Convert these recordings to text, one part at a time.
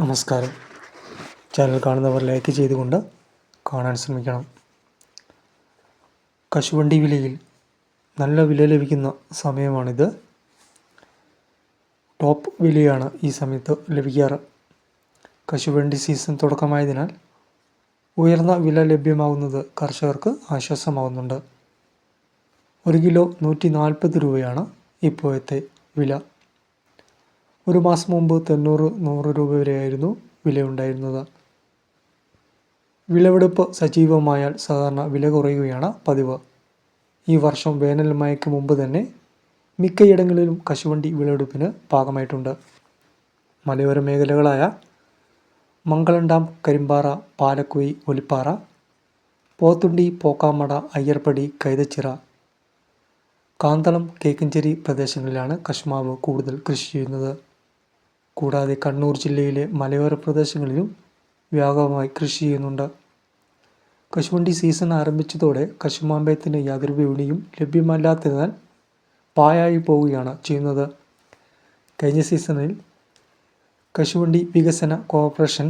നമസ്കാരം. ചാനൽ കാണുന്നവർ ലൈക്ക് ചെയ്തുകൊണ്ട് കാണാൻ ശ്രമിക്കണം. കശുവണ്ടി വിലയിൽ നല്ല വില ലഭിക്കുന്ന സമയമാണിത്. ടോപ്പ് വിലയാണ് ഈ സമയത്ത് ലഭിക്കാറ്. കശുവണ്ടി സീസൺ തുടക്കമായതിനാൽ ഉയർന്ന വില ലഭ്യമാകുന്നത് കർഷകർക്ക് ആശ്വാസമാകുന്നുണ്ട് ഒരു കിലോ നൂറ്റി നാൽപ്പത് രൂപയാണ് ഇപ്പോഴത്തെ വില. ഒരു മാസം മുമ്പ് തൊണ്ണൂറ് നൂറ് രൂപ വരെയായിരുന്നു വിലയുണ്ടായിരുന്നത്. വിളവെടുപ്പ് സജീവമായാൽ സാധാരണ വില കുറയുകയാണ് പതിവ്. ഈ വർഷം വേനൽ മഴയ്ക്ക് മുമ്പ് തന്നെ മിക്കയിടങ്ങളിലും കശുവണ്ടി വിളവെടുപ്പിന് ഭാഗമായിട്ടുണ്ട് മലയോര മേഖലകളായ മംഗളം ഡാം കരിമ്പാറ പാലക്കുയി ഒലിപ്പാറ പോത്തുണ്ടി പോക്കാമട അയ്യർപ്പടി കൈതച്ചിറ കാന്തളം കേക്കഞ്ചേരി പ്രദേശങ്ങളിലാണ് കശുമാവ് കൂടുതൽ കൃഷി ചെയ്യുന്നത്. കൂടാതെ കണ്ണൂർ ജില്ലയിലെ മലയോര പ്രദേശങ്ങളിലും വ്യാപകമായി കൃഷി ചെയ്യുന്നുണ്ട്. കശുവണ്ടി സീസൺ ആരംഭിച്ചതോടെ കശുമാമ്പയത്തിന് യാതൊരു വിപണിയും ലഭ്യമല്ലാത്തതിനാൽ പായായി പോവുകയാണ് ചെയ്യുന്നത്. കഴിഞ്ഞ സീസണിൽ കശുവണ്ടി വികസന കോർപ്പറേഷൻ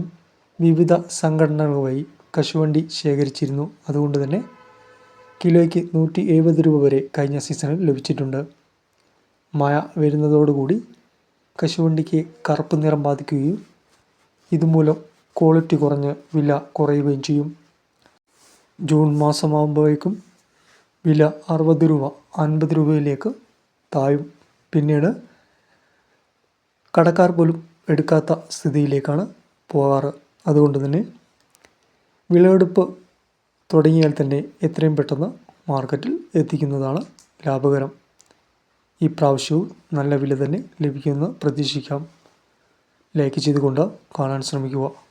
വിവിധ സംഘടനകളുമായി കശുവണ്ടി ശേഖരിച്ചിരുന്നു. അതുകൊണ്ട് തന്നെ കിലോയ്ക്ക് നൂറ്റി എഴുപത് രൂപ വരെ കഴിഞ്ഞ സീസണിൽ ലഭിച്ചിട്ടുണ്ട്. മഴ വരുന്നതോടുകൂടി കശുവണ്ടിക്ക് കറുപ്പ് നിറം ബാധിക്കുകയും ഇതുമൂലം ക്വാളിറ്റി കുറഞ്ഞ് വില കുറയുകയും ചെയ്യും. ജൂൺ മാസമാകുമ്പോഴേക്കും വില അറുപത് രൂപ അൻപത് രൂപയിലേക്ക് താഴും. പിന്നീട് കടക്കാർ പോലും എടുക്കാത്ത സ്ഥിതിയിലേക്കാണ് പോകാറ്. അതുകൊണ്ട് തന്നെ വിളവെടുപ്പ് തുടങ്ങിയാൽ തന്നെ എത്രയും പെട്ടെന്ന് മാർക്കറ്റിൽ എത്തിക്കുന്നതാണ് ലാഭകരം. ഈ പ്രാവശ്യവും നല്ല വില തന്നെ ലഭിക്കുമെന്ന് പ്രതീക്ഷിക്കാം. ലൈക്ക് ചെയ്തുകൊണ്ട് കാണാൻ ശ്രമിക്കുക.